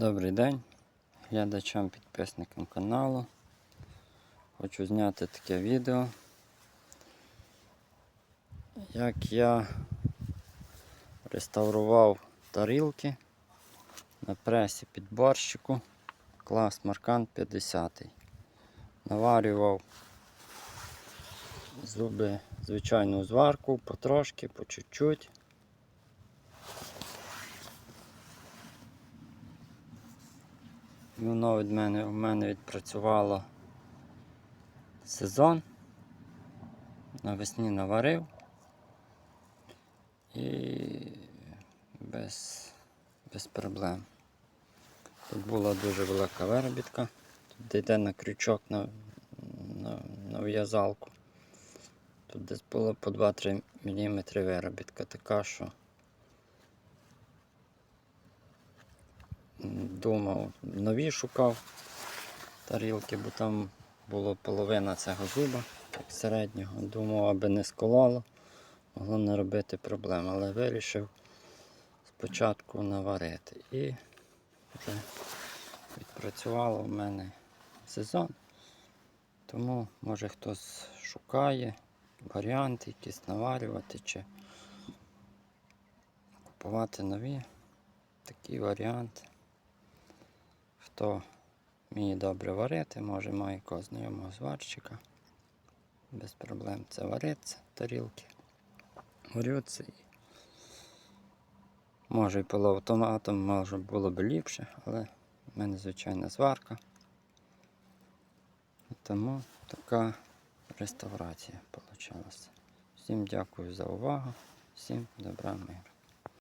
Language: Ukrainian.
Добрий день глядачам, підписникам каналу. Хочу зняти таке відео, як я реставрував тарілки на пресі під борщику клас Маркан 50. Наварював зуби звичайну зварку, потрошки, по чуть-чуть. Воно від мене, у мене відпрацювало сезон. Навесні наварив. І без, без проблем. Тут була дуже велика виробітка. Тут йде на крючок на, на, на в'язалку. Тут десь було по 2-3 мм виробітка така, що думав, нові шукав тарілки, бо там було половина цього зуба, так середнього. Думав, аби не скололо, могло не робити проблем, але вирішив спочатку наварити. І вже відпрацювало в мене сезон. Тому може хтось шукає варіанти якісь наварювати чи купувати нові. Такі варіанти. Хто вміє добре варити, може має якогось знайомого зварщика. Без проблем це вариться, тарілки. Варються може і полуавтоматом, може було б ліпше, але в мене звичайна зварка. Тому така реставрація вийшла. Всім дякую за увагу, всім добра миру.